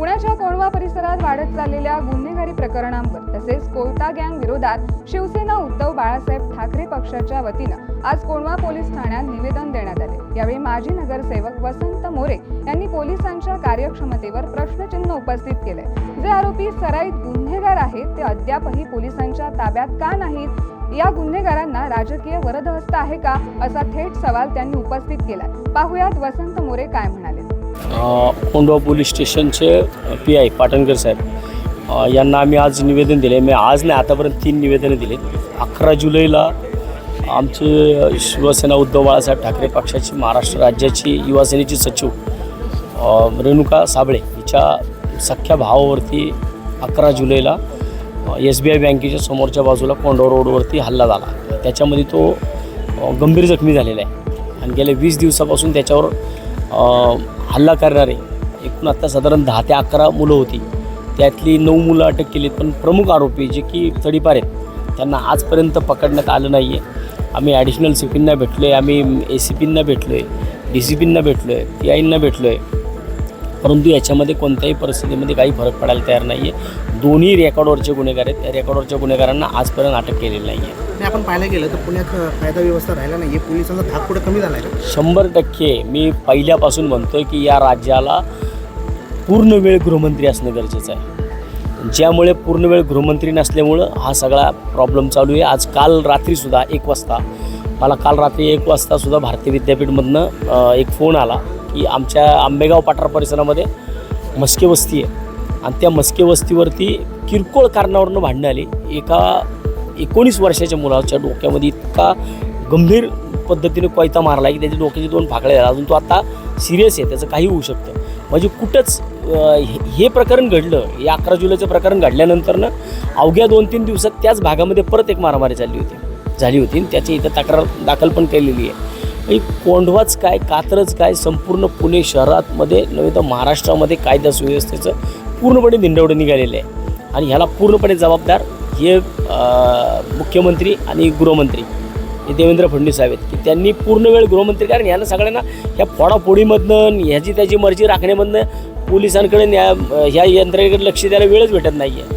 पुण्याच्या कोळवा परिसरात वाढत चाललेल्या गुन्हेगारी प्रकरणांवर तसेच कोयता गँग विरोधात शिवसेना उद्धव बाळासाहेब ठाकरे पक्षाच्या वतीनं आज कोळवा पोलीस ठाण्यात निवेदन देण्यात आले. यावेळी माजी नगरसेवक वसंत मोरे यांनी पोलिसांच्या कार्यक्षमतेवर प्रश्नचिन्ह उपस्थित केले जे आरोपी सराईत गुन्हेगार आहेत ते अद्यापही पोलिसांच्या ताब्यात का नाहीत? या गुन्हेगारांना राजकीय वरदहस्त आहे का? असा थेट सवाल त्यांनी उपस्थित केला पाहुयात वसंत मोरे काय म्हणाले. कोंडवा पोलीस स्टेशनचे पी आय पाटणकर साहेब. यांना आम्ही आज निवेदन दिले. मी आज नाही आतापर्यंत तीन निवेदनं दिलीत अकरा जुलैला आमचे शिवसेना उद्धव बाळासाहेब ठाकरे पक्षाची महाराष्ट्र राज्याची युवासेनेची सचिव रेणुका साबळे हिच्या सख्या भावावरती अकरा जुलैला एस बी आय बँकेच्या समोरच्या बाजूला कोंडवा रोडवरती हल्ला झाला. त्याच्यामध्ये तो गंभीर जखमी झालेला आहे. आणि गेल्या वीस दिवसापासून त्याच्यावर हल्ला करणारे. एकूण आत्ता साधारण दहा ते अकरा मुलं होती. त्यातली नऊ मुलं अटक केलीत. पण प्रमुख आरोपी जे की चढीपार आहेत त्यांना आजपर्यंत पकडण्यात आलं नाही आहे आम्ही ॲडिशनल सी पींना भेटलो आहे आम्ही ए सी पींना भेटलो आहे डी सी पींना भेटलो आहे पी आयंना भेटलो आहे परंतु याच्यामध्ये कोणत्याही परिस्थितीमध्ये काही फरक पडायला तयार नाही आहे दोन्ही रेकॉर्डवरचे गुन्हेगार आहेत. त्या रेकॉर्डवरच्या गुन्हेगारांना आजपर्यंत अटक केलेली नाही आहे आपण पाहायला गेलं तर पुण्यात कायदा व्यवस्था राहिला नाही आहे पोलिसांचा धाक पुढे कमी झाला आहे शंभर टक्के. मी पहिल्यापासून म्हणतोय की या राज्याला पूर्ण वेळ गृहमंत्री असणं गरजेचं आहे. ज्यामुळे पूर्ण वेळ गृहमंत्री नसल्यामुळं हा सगळा प्रॉब्लेम चालू आहे. आज काल रात्रीसुद्धा एक वाजता मला काल रात्री एक वाजतासुद्धा भारतीय विद्यापीठमधनं एक फोन आला की आमच्या आंबेगाव पाठार परिसरामध्ये मस्के वस्ती आहे. आणि त्या मस्के वस्तीवरती किरकोळ कारणावरनं भांडणं आली. एका एकोणीस वर्षाच्या मुलाच्या डोक्यामध्ये इतका गंभीर पद्धतीने कोयता मारला आहे की त्याच्या डोक्याचे दोन फाकळे झाले. अजून तो आता सिरियस आहे त्याचं काही होऊ शकतं. म्हणजे कुठंच हे- हे प्रकरण घडलं हे अकरा जुलैचं प्रकरण घडल्यानंतरनं अवघ्या दोन तीन दिवसात त्याच भागामध्ये परत एक मारामारी झाली होती. झाली होती आणि त्याची इथं तक्रार दाखल पण केलेली आहे. आणि कोंढवाच काय कात्रज काय संपूर्ण पुणे शहरातमध्ये नव्हे तर महाराष्ट्रामध्ये कायदा सुव्यवस्थेचं पूर्णपणे धिंडवडं निघालेलं आहे. आणि ह्याला पूर्णपणे जबाबदार हे मुख्यमंत्री आणि गृहमंत्री हे देवेंद्र फडणवीस साहेब आहेत. की त्यांनी पूर्ण वेळ गृहमंत्री कारण ह्यांना सगळ्यांना ह्या फोडाफोडीमधनं ह्याची त्याची मर्जी राखण्यामधनं पोलिसांकडे न्याय ह्या यंत्रणेकडे लक्ष द्यायला वेळच भेटत नाही आहे